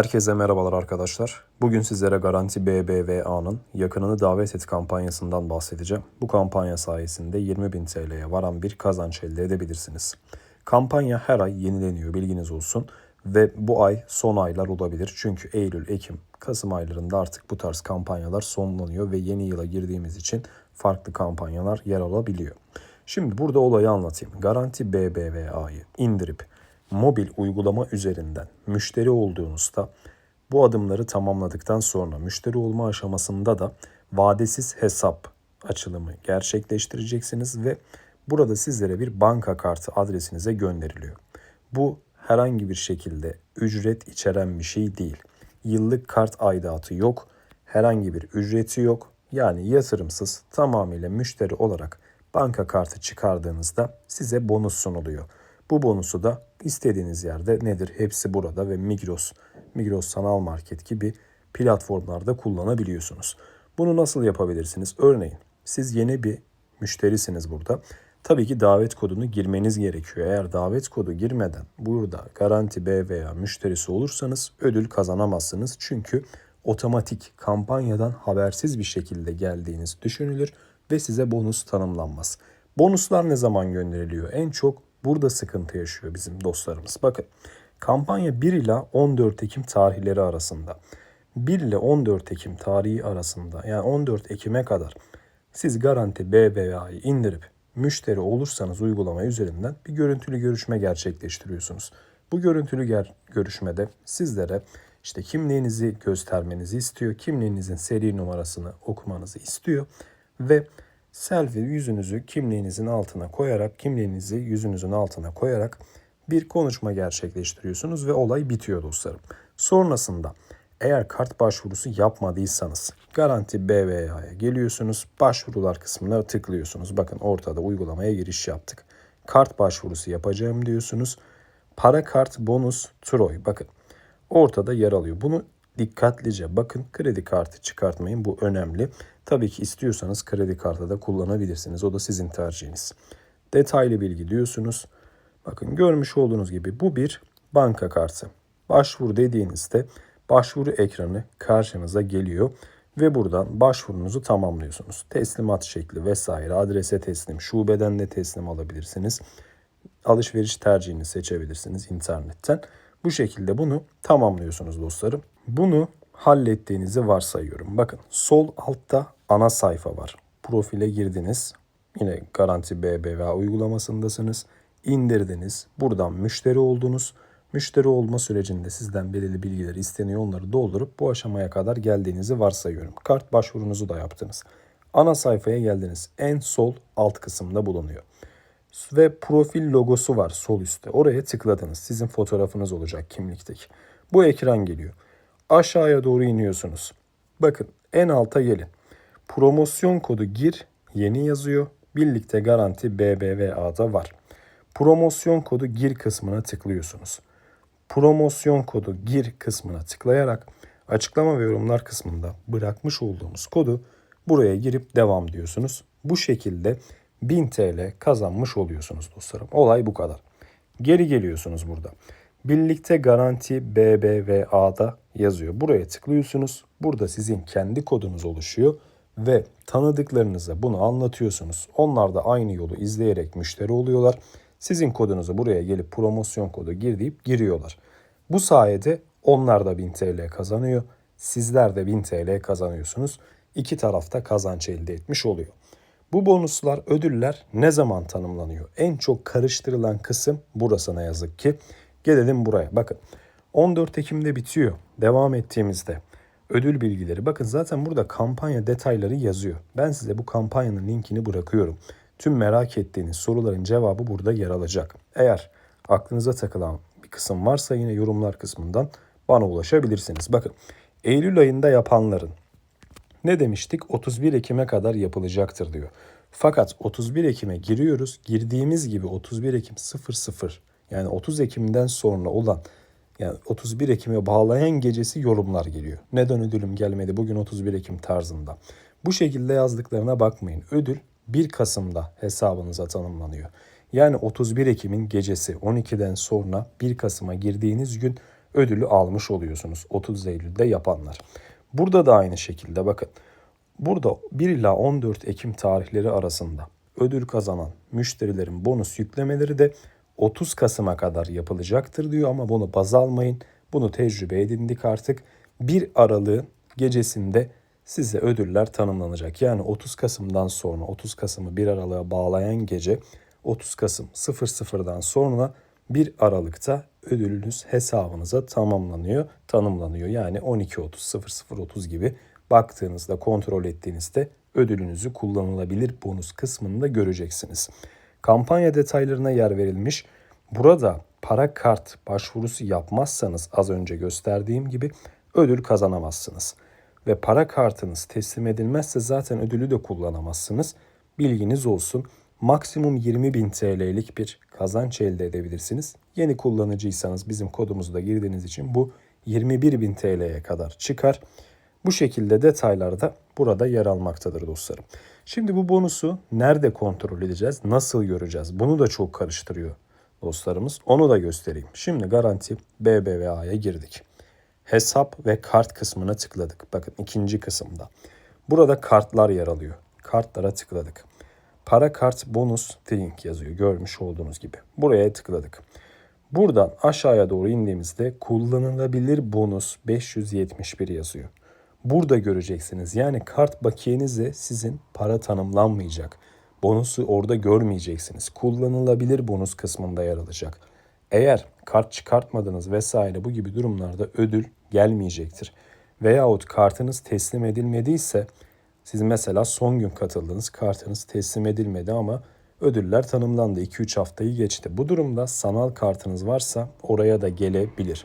Herkese merhabalar arkadaşlar. Bugün sizlere Garanti BBVA'nın yakınını davet et kampanyasından bahsedeceğim. Bu kampanya sayesinde 20.000 TL'ye varan bir kazanç elde edebilirsiniz. Kampanya her ay yenileniyor bilginiz olsun. Ve bu ay son aylar olabilir. Çünkü Eylül, Ekim, Kasım aylarında artık bu tarz kampanyalar sonlanıyor ve yeni yıla girdiğimiz için farklı kampanyalar yer alabiliyor. Şimdi burada olayı anlatayım. Garanti BBVA'yı indirip mobil uygulama üzerinden müşteri olduğunuzda bu adımları tamamladıktan sonra müşteri olma aşamasında da vadesiz hesap açılımı gerçekleştireceksiniz ve burada sizlere bir banka kartı adresinize gönderiliyor. Bu herhangi bir şekilde ücret içeren bir şey değil. Yıllık kart aidatı yok, herhangi bir ücreti yok. Yani yatırımsız tamamıyla müşteri olarak banka kartı çıkardığınızda size bonus sunuluyor. Bu bonusu da istediğiniz yerde nedir? Hepsi burada ve Migros, Migros Sanal Market gibi platformlarda kullanabiliyorsunuz. Bunu nasıl yapabilirsiniz? Örneğin siz yeni bir müşterisiniz burada. Tabii ki davet kodunu girmeniz gerekiyor. Eğer davet kodu girmeden burada Garanti B veya müşterisi olursanız ödül kazanamazsınız. Çünkü otomatik kampanyadan habersiz bir şekilde geldiğiniz düşünülür ve size bonus tanımlanmaz. Bonuslar ne zaman gönderiliyor? En çok burada sıkıntı yaşıyor bizim dostlarımız. Bakın kampanya 1 ila 14 Ekim tarihleri arasında. 1 ile 14 Ekim tarihi arasında yani 14 Ekim'e kadar siz Garanti BBVA'yı indirip müşteri olursanız uygulama üzerinden bir görüntülü görüşme gerçekleştiriyorsunuz. Bu görüntülü görüşmede sizlere işte kimliğinizi göstermenizi istiyor. Kimliğinizin seri numarasını okumanızı istiyor ve selfie yüzünüzü kimliğinizin altına koyarak, kimliğinizi yüzünüzün altına koyarak bir konuşma gerçekleştiriyorsunuz ve olay bitiyor dostlarım. Sonrasında eğer kart başvurusu yapmadıysanız Garanti BVA'ya geliyorsunuz. Başvurular kısmına tıklıyorsunuz. Bakın ortada uygulamaya giriş yaptık. Kart başvurusu yapacağım diyorsunuz. Para kart bonus Troy. Bakın ortada yer alıyor. Bunu dikkatlice bakın. Kredi kartı çıkartmayın. Bu önemli. Tabii ki istiyorsanız kredi kartı da kullanabilirsiniz. O da sizin tercihiniz. Detaylı bilgi diyorsunuz. Bakın görmüş olduğunuz gibi bu bir banka kartı. Başvur dediğinizde başvuru ekranı karşınıza geliyor ve buradan başvurunuzu tamamlıyorsunuz. Teslimat şekli vesaire adrese teslim, şubeden de teslim alabilirsiniz. Alışveriş tercihini seçebilirsiniz internetten. Bu şekilde bunu tamamlıyorsunuz dostlarım. Bunu hallettiğinizi varsayıyorum. Bakın sol altta ana sayfa var. Profile girdiniz. Yine Garanti BBVA uygulamasındasınız. İndirdiniz. Buradan müşteri oldunuz. Müşteri olma sürecinde sizden belirli bilgiler isteniyor. Onları doldurup bu aşamaya kadar geldiğinizi varsayıyorum. Kart başvurunuzu da yaptınız. Ana sayfaya geldiniz. En sol alt kısımda bulunuyor. Ve profil logosu var sol üstte. Oraya tıkladınız. Sizin fotoğrafınız olacak kimlikteki. Bu ekran geliyor. Aşağıya doğru iniyorsunuz. Bakın en alta gelin. Promosyon kodu gir yeni yazıyor. Birlikte garanti BBVA'da var. Promosyon kodu gir kısmına tıklıyorsunuz. Promosyon kodu gir kısmına tıklayarak açıklama ve yorumlar kısmında bırakmış olduğumuz kodu buraya girip devam diyorsunuz. Bu şekilde 1000 TL kazanmış oluyorsunuz dostlarım. Olay bu kadar. Geri geliyorsunuz burada. Birlikte garanti BBVA'da yazıyor. Buraya tıklıyorsunuz. Burada sizin kendi kodunuz oluşuyor ve tanıdıklarınıza bunu anlatıyorsunuz. Onlar da aynı yolu izleyerek müşteri oluyorlar. Sizin kodunuzu buraya gelip promosyon kodu gir deyip giriyorlar. Bu sayede onlar da 1000 TL kazanıyor. Sizler de 1000 TL kazanıyorsunuz. İki tarafta kazanç elde etmiş oluyor. Bu bonuslar, ödüller ne zaman tanımlanıyor? En çok karıştırılan kısım burası yazık ki. Gelelim buraya. Bakın 14 Ekim'de bitiyor. Devam ettiğimizde ödül bilgileri. Bakın zaten burada kampanya detayları yazıyor. Ben size bu kampanyanın linkini bırakıyorum. Tüm merak ettiğiniz soruların cevabı burada yer alacak. Eğer aklınıza takılan bir kısım varsa yine yorumlar kısmından bana ulaşabilirsiniz. Bakın Eylül ayında yapanların ne demiştik? 31 Ekim'e kadar yapılacaktır diyor. Fakat 31 Ekim'e giriyoruz. Girdiğimiz gibi 31 Ekim 00 yani 30 Ekim'den sonra olan yani 31 Ekim'e bağlayan gecesi yorumlar geliyor. Neden ödülüm gelmedi bugün 31 Ekim tarzında. Bu şekilde yazdıklarına bakmayın. Ödül 1 Kasım'da hesabınıza tanımlanıyor. Yani 31 Ekim'in gecesi 12'den sonra 1 Kasım'a girdiğiniz gün ödülü almış oluyorsunuz 30 Eylül'de yapanlar. Burada da aynı şekilde bakın. Burada 1 ila 14 Ekim tarihleri arasında ödül kazanan müşterilerin bonus yüklemeleri de 30 Kasım'a kadar yapılacaktır diyor ama bunu baz almayın. Bunu tecrübe edindik artık. 1 Aralık'ın gecesinde size ödüller tanımlanacak. Yani 30 Kasım'dan sonra 30 Kasım'ı 1 Aralık'a bağlayan gece 30 Kasım 00'dan sonra 1 Aralık'ta ödülünüz hesabınıza tamamlanıyor, tanımlanıyor. Yani 12.30, 00.30 gibi baktığınızda, kontrol ettiğinizde ödülünüzü kullanılabilir bonus kısmında göreceksiniz. Kampanya detaylarına yer verilmiş. Burada para kart başvurusu yapmazsanız az önce gösterdiğim gibi ödül kazanamazsınız. Ve para kartınız teslim edilmezse zaten ödülü de kullanamazsınız. Bilginiz olsun. Maksimum 20.000 TL'lik bir kazanç elde edebilirsiniz. Yeni kullanıcıysanız bizim kodumuzu da girdiğiniz için bu 21.000 TL'ye kadar çıkar. Bu şekilde detaylar da burada yer almaktadır dostlarım. Şimdi bu bonusu nerede kontrol edeceğiz? Nasıl göreceğiz? Bunu da çok karıştırıyor dostlarımız. Onu da göstereyim. Şimdi garanti BBVA'ya girdik. Hesap ve kart kısmına tıkladık. Bakın ikinci kısımda. Burada kartlar yer alıyor. Kartlara tıkladık. Para kart bonus link yazıyor görmüş olduğunuz gibi. Buraya tıkladık. Buradan aşağıya doğru indiğimizde kullanılabilir bonus 571 yazıyor. Burada göreceksiniz. Yani kart bakiyenizde sizin para tanımlanmayacak. Bonusu orada görmeyeceksiniz. Kullanılabilir bonus kısmında yer alacak. Eğer kart çıkartmadınız vesaire bu gibi durumlarda ödül gelmeyecektir. Veyahut kartınız teslim edilmediyse siz mesela son gün katıldınız kartınız teslim edilmedi ama ödüller tanımlandı 2-3 haftayı geçti. Bu durumda sanal kartınız varsa oraya da gelebilir.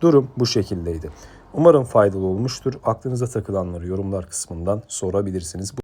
Durum bu şekildeydi. Umarım faydalı olmuştur. Aklınıza takılanları yorumlar kısmından sorabilirsiniz.